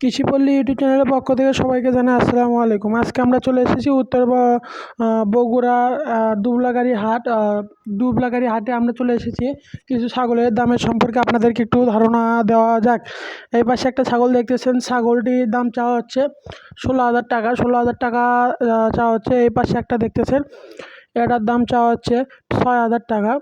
কৃষিপল্লী YouTube চ্যানেলের পক্ষ থেকে সবাইকে জানাই আসসালামু আলাইকুম। আজকে আমরা চলে এসেছি উত্তর বগুড়া দুবলাগাড়ি হাট দুবলাগাড়ি হাটে আমরা চলে এসেছি। কিছু ছাগলের দামের সম্পর্কে আপনাদেরকে একটু ধারণা দেওয়া যাক। এই পাশে একটা ছাগল দেখতেছেন, ছাগলটির দাম চাওয়া হচ্ছে ষোলো হাজার টাকা। ষোলো হাজার টাকা চাওয়া হচ্ছে। এই পাশে একটা দেখতেছেন, এটার দাম চাওয়া হচ্ছে ছয় হাজার টাকা।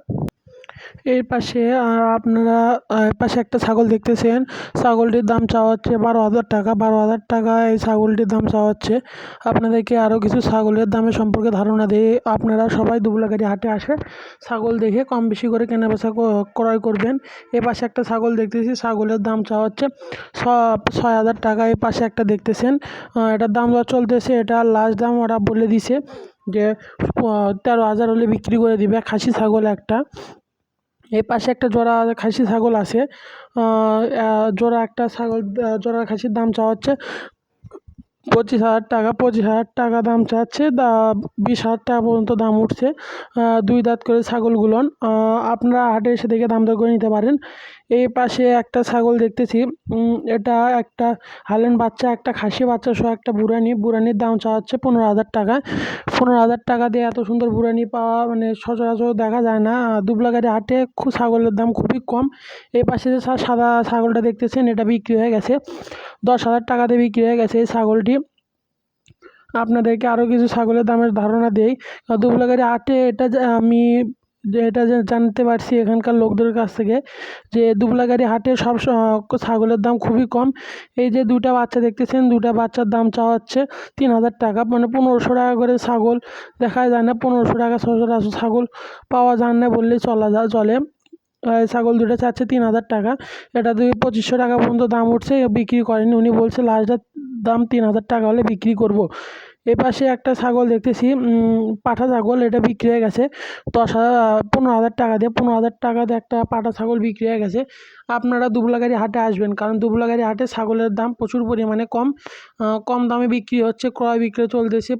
এর পাশে আপনারা এর পাশে একটা ছাগল দেখতেছেন। ছাগলটির দাম চাওয়া হচ্ছে বারো হাজার টাকা। বারো হাজার টাকা এই ছাগলটির দাম চাওয়া হচ্ছে। আপনাদেরকে আরও কিছু ছাগলের দামের সম্পর্কে ধারণা দিয়ে আপনারা সবাই দুবলাগাড়ি হাটে আসে, ছাগল দেখে কম বেশি করে কেনাবেচা ক- ক্রয় করবেন। এ পাশে একটা ছাগল দেখতেছি, ছাগলের দাম চাওয়া হচ্ছে ছয় হাজার টাকা। এই পাশে একটা দেখতেছেন এটার দাম চলতেছে, এটা লাস্ট দাম ওরা বলে দিছে যে তেরো হাজার হলে বিক্রি করে দিবে। খাসি ছাগল একটা। এই পাশে একটা জোড়া খাসি ছাগল আছে। জোড়া একটা ছাগল জোড়া খাসির দাম চাওয়া হচ্ছে পঁচিশ হাজার টাকা, পঁচিশ হাজার টাকা দাম চাচ্ছে, দা, বিশ হাজার টাকা পর্যন্ত দাম উঠছে। দুই দাঁত করে ছাগলগুলোন আপনারা হাটে এসে দেখে দাম দর করে নিতে পারেন। এই পাশে একটা ছাগল দেখতেছি। এটা একটা হালেন বাচ্চা, একটা খাসি বাচ্চা সহ একটা বুড়ানি। বুড়ানির দাম চাওয়া হচ্ছে পনেরো হাজার টাকা। পনেরো হাজার টাকা দিয়ে এত সুন্দর বুড়ানি পাওয়া মানে সচরাচর দেখা যায় না। দুবলাগাড়ি হাটে খুব ছাগলের দাম খুবই কম। এই পাশে যে সাদা ছাগলটা দেখতেছেন, এটা বিক্রি হয়ে গেছে। দশ হাজার টাকাতে বিক্রি হয়ে গেছে এই ছাগলটি। আপনাদেরকে আরও কিছু ছাগলের দামের ধারণা দেই। দুবলাগাড়ি হাটে, এটা আমি যে এটা যে জানতে পারছি এখানকার লোকদের কাছ থেকে যে দুবলাগাড়ি হাটে সব ছাগলের দাম খুবই কম। এই যে দুটা বাচ্চা দেখতেছেন দুটা বাচ্চার দাম চাওয়া হচ্ছে তিন হাজার টাকা। মানে পনেরোশো টাকা করে ছাগল দেখা যায় না, পনেরোশো টাকা সচরাচর ছাগল পাওয়া যায় না বললেই চলা যায়, চলে। ছাগল দুটো চাচ্ছে তিন হাজার টাকা। এটা দুই পঁচিশশো টাকা পর্যন্ত দাম উঠছে, বিক্রি করেনি। উনি বলছে, লাস্টের দাম তিন হাজার টাকা হলে বিক্রি করব। এ পাশে একটা ছাগল দেখতেছি পাঠা ছাগল, এটা বিক্রি হয়ে গেছে। দশ হাজার, পনেরো হাজার টাকা দিয়ে, পনেরো হাজার টাকা দিয়ে একটা পাঠা ছাগল বিক্রি হয়ে গেছে। আপনারা দুবলাগাড়ি হাটে আসবেন, কারণ দুবলাগাড়ি হাটে ছাগলের দাম প্রচুর পরিমাণে কম। কম দামে বিক্রি হচ্ছে, ক্রয় বিক্রয় চলতেছে।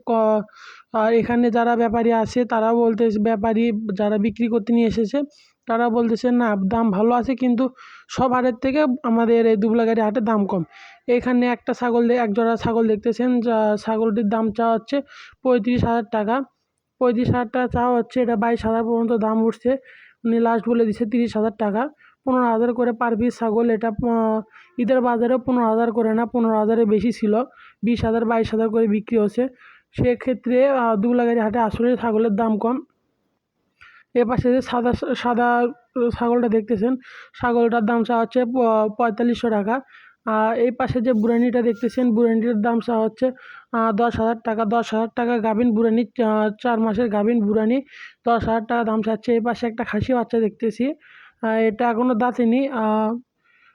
আর এখানে যারা ব্যাপারী আছে তারা বলতেছে, ব্যাপারী যারা বিক্রি করতে নিয়ে এসেছে তারা বলতেছে, না, দাম ভালো আছে, কিন্তু সব হাটের থেকে আমাদের এই দুবলাগাড়ি হাটে দাম কম। এখানে একটা ছাগল এক জোড়া ছাগল দেখতেছেন, যা ছাগলটির দাম চাওয়া হচ্ছে পঁয়ত্রিশ হাজার টাকা। পঁয়ত্রিশ হাজার টাকা চাওয়া হচ্ছে, এটা বাইশ হাজার পর্যন্ত দাম উঠছে। উনি লাস্ট বলে দিচ্ছে তিরিশ হাজার টাকা। পনেরো হাজার করে পার পিস ছাগল, এটা ঈদের বাজারে পনেরো হাজার করে না, পনেরো হাজারের বেশি ছিল। বিশ হাজার, বাইশ হাজার করে বিক্রি হচ্ছে। সেক্ষেত্রে দুবলাগাড়ি হাটে আসলে ছাগলের দাম কম। এ পাশে যে সাদা সাদা ছাগলটা দেখতেছেন ছাগলটার দাম চাওয়া হচ্ছে পঁয়তাল্লিশশো টাকা। আর এই পাশে যে বুড়ানিটা দেখতেছেন বুড়ানিটার দাম চাওয়া হচ্ছে দশ হাজার টাকা দশ হাজার টাকা গাভিন বুড়ানি চার মাসের গাভিন বুড়ানি দশ হাজার টাকা দাম চাচ্ছে এই পাশে একটা খাসি বাচ্চা দেখতেছি এটা এখনও দাঁতেনি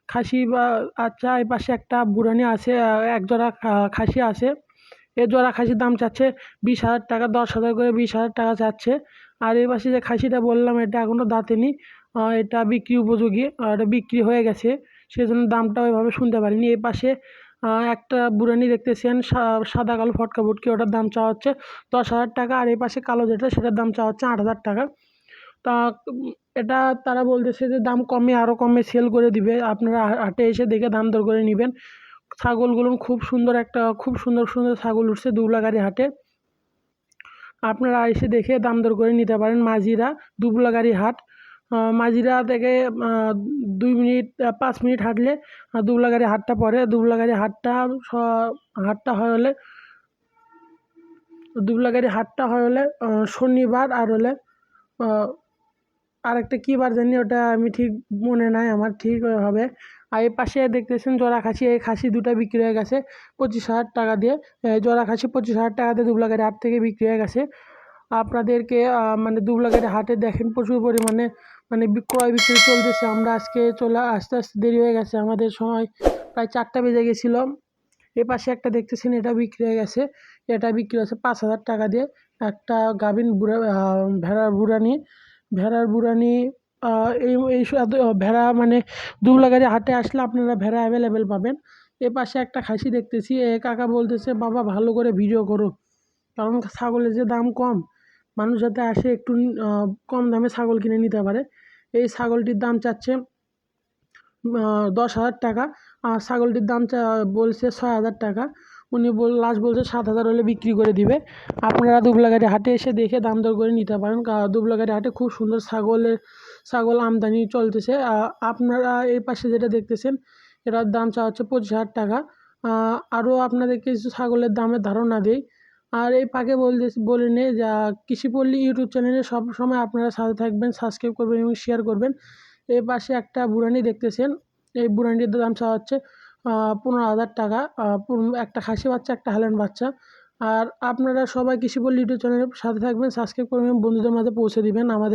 খাসি বা আচ্ছা এই পাশে একটা বুড়ানি আছে আহ, এক জোড়া খা- খাসি আছে। এ জোড়া খাসির দাম চাচ্ছে বিশ হাজার টাকা, দশ হাজার করে বিশ হাজার টাকা চাচ্ছে। আর এই পাশে যে খাসিটা বললাম, এটা এখনও দাঁতেনি এটা বিক্রি উপযোগী, আর এটা বিক্রি হয়ে গেছে, সেজন্য দামটা ওইভাবে শুনতে পারিনি। এই পাশে একটা বুড়ানি দেখতেছেন সাদা কালো ফটকা ফুটকি ওটার দাম চাওয়া হচ্ছে দশ হাজার টাকা, আর এই পাশে কালো যেটা, সেটার দাম চাওয়া হচ্ছে আট হাজার টাকা। তা, এটা তারা বলতেছে যে দাম কমে আরও কমে সেল করে দিবে, আপনারা হাটে এসে দেখে দাম দর করে নেবেন। ছাগলগুলো খুব সুন্দর একটা, খুব সুন্দর সুন্দর ছাগল উঠছে দুবলাগাড়ি হাটে। আপনারা এসে দেখে দাম দর করে নিতে পারেন মাঝিরা দুবলাগাড়ি হাট। মাঝিরা থেকে দুই মিনিট পাঁচ মিনিট হাঁটলে দুবলাগাড়ি হাটটা পড়ে দুবলাগাড়ি হাটটা হাটটা হয় হলে, দুবলাগাড়ি হাটটা হয় হলে শনিবার আর হলে আরেকটা কী বার জানি ওটা আমি ঠিক মনে নাই, আমার ঠিক হবে। আর এই পাশে দেখতেছেন জোড়া খাসি এই খাসি দুটো বিক্রি হয়ে গেছে পঁচিশ হাজার টাকা দিয়ে। জোড়া খাসি পঁচিশ হাজার টাকা দিয়ে দুবলাগাড়ি হাট থেকে বিক্রি হয়ে গেছে। আপনাদেরকে মানে দুবলাগাড়ি হাটে দেখেন প্রচুর পরিমাণে মানে ক্রয় বিক্রি চলতেছে। আমরা আজকে চলে, আসতে আসতে দেরি হয়ে গেছে। আমাদের সময় প্রায় চারটা বেজে গেছিল। এ পাশে একটা দেখতেছেন, এটা বিক্রি হয়ে গেছে। এটা বিক্রি হয়েছে পাঁচ হাজার টাকা দিয়ে। একটা গাভিন বুড়া ভেড়ার বুড়ানি। ভেড়ার বুড়ানি এই এই ভেড়া মানে দুবলাগাড়ি হাটে আসলে আপনারা ভেড়া অ্যাভেলেবেল পাবেন। এ পাশে একটা খাসি দেখতেছি, এ কাকা বলতেছে, বাবা, ভালো করে ভিডিও করো। কারণ ছাগলের যে দাম কম, মানুষ যাতে আসে একটু কম দামে ছাগল কিনে নিতে পারে। এই ছাগলটির দাম চাচ্ছে দশ হাজার টাকা, আর ছাগলটির দাম চা, বলছে ছয় হাজার টাকা। উনি বল লাস্ট বলছে সাত হাজার হলে বিক্রি করে দিবে। আপনারা দুবলাগাড়ি হাটে এসে দেখে দাম দর করে নিতে পারেন। দুবলাগাড়ি হাটে খুব সুন্দর ছাগলের, ছাগল আমদানি চলতেছে। আপনারা এই পাশে যেটা দেখতেছেন, এটার দাম চা হচ্ছে পঁচিশ হাজার টাকা। আরও আপনাদেরকে কিছু ছাগলের দামের ধারণা দিই। আর এই পাকে বলতে বলে নেই যা কৃষিপল্লী ইউটিউব চ্যানেলে সব সময় আপনারা সাথে থাকবেন সাবস্ক্রাইব করবেন এবং শেয়ার করবেন। এই পাশে একটা বুড়ানি দেখতেছেন। এই বুড়ানির দাম চা হচ্ছে পনেরো হাজার টাকা একটা খাসি বাচ্চা, একটা হালেন বাচ্চা। আর আপনারা সবাই কৃষি কৃষিপল্লী ইউটিউব চ্যানেলের সাথে থাকবেন, সাবস্ক্রাইব করবেন, বন্ধুদের মাঝে পৌঁছে দিবেন আমাদের।